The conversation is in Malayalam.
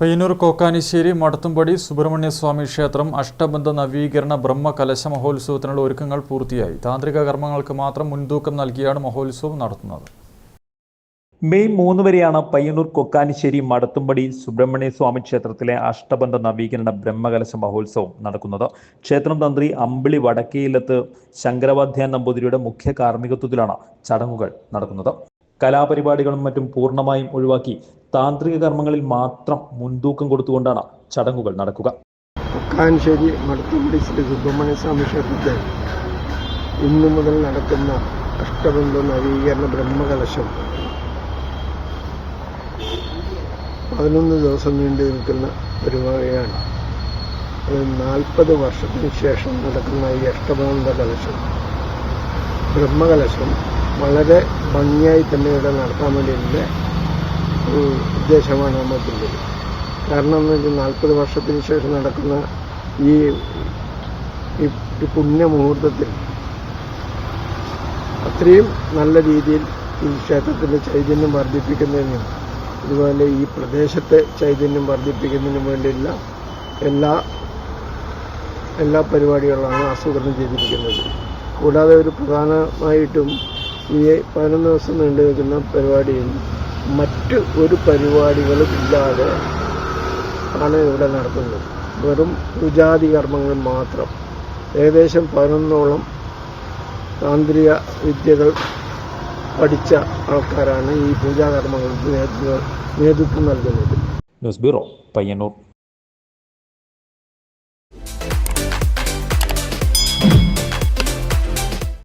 പയ്യന്നൂർ കോക്കാനിശ്ശേരി മടത്തുംപടി സുബ്രഹ്മണ്യസ്വാമി ക്ഷേത്രം അഷ്ടബന്ധ നവീകരണ ബ്രഹ്മ കലശ മഹോത്സവത്തിനുള്ള ഒരുക്കങ്ങൾ പൂർത്തിയായി. താന്ത്രിക കർമ്മങ്ങൾക്ക് മാത്രം മുൻതൂക്കം നൽകിയാണ് മഹോത്സവം നടത്തുന്നത്. മെയ് മൂന്ന് വരെയാണ് പയ്യന്നൂർ കൊക്കാനിശ്ശേരി മടത്തുംപടി സുബ്രഹ്മണ്യസ്വാമി ക്ഷേത്രത്തിലെ അഷ്ടബന്ധ നവീകരണ ബ്രഹ്മകലശ മഹോത്സവം നടക്കുന്നത്. ക്ഷേത്രം തന്ത്രി അമ്പിളി വടക്കേയിലത്ത് ശങ്കരവാധ്യാൻ നമ്പൂതിരിയുടെ മുഖ്യ കാർമ്മികത്വത്തിലാണ് ചടങ്ങുകൾ നടക്കുന്നത്. കലാപരിപാടികളും മറ്റും പൂർണമായും ഒഴിവാക്കി താന്ത്രിക കർമ്മങ്ങളിൽ മാത്രം മുൻതൂക്കം കൊടുത്തുകൊണ്ടാണ് ചടങ്ങുകൾ നടക്കുക. കാൻശ്ശേരി മടത്തുമുടി ശ്രീ സുബ്രഹ്മണ്യ സ്വാമി ക്ഷേത്രത്തിൽ ഇന്നു മുതൽ നടക്കുന്ന അഷ്ടബന്ധ നവീകരണ ബ്രഹ്മകലശം പതിനൊന്ന് ദിവസം നീണ്ടു നിൽക്കുന്ന പരിപാടിയാണ്. അത് നാൽപ്പത് വർഷത്തിന് ശേഷം നടക്കുന്ന ഈ അഷ്ടബന്ധ കലശം. ബ്രഹ്മകലശം വളരെ ഭംഗിയായി തന്നെ ഇവിടെ നടത്താൻ വേണ്ടിയുള്ള ഒരു ഉദ്ദേശമാണ് നമുക്കുള്ളത് കാരണം എന്ന് വെച്ചാൽ നാൽപ്പത് വർഷത്തിന് ശേഷം നടക്കുന്ന ഈ ഈ- പുണ്യമുഹൂർത്തത്തിൽ അത്രയും നല്ല രീതിയിൽ ഈ ക്ഷേത്രത്തിന്റെ ചൈതന്യം വർദ്ധിപ്പിക്കുന്നതിനും അതുപോലെ ഈ പ്രദേശത്തെ ചൈതന്യം വർദ്ധിപ്പിക്കുന്നതിനും വേണ്ടിയുള്ള എല്ലാ എല്ലാ പരിപാടികളാണ് ആസൂത്രണം ചെയ്തിരിക്കുന്നത്. കൂടാതെ ഒരു പ്രധാനമായിട്ടും ഈ പതിനൊന്ന് ദിവസം നീണ്ടു നിൽക്കുന്ന പരിപാടിയിൽ മറ്റ് ഒരു പരിപാടികളും ഇല്ലാതെ ആണ് ഇവിടെ നടത്തുന്നത്. വെറും പൂജാതി കർമ്മങ്ങൾ മാത്രം. ഏകദേശം പതിനൊന്നോളം താന്ത്രിക വിദ്യകൾ പഠിച്ച ആൾക്കാരാണ് ഈ പൂജാകർമ്മങ്ങൾക്ക് നേതൃത്വം നേതൃത്വം നൽകുന്നത്. News bureau Payyanur.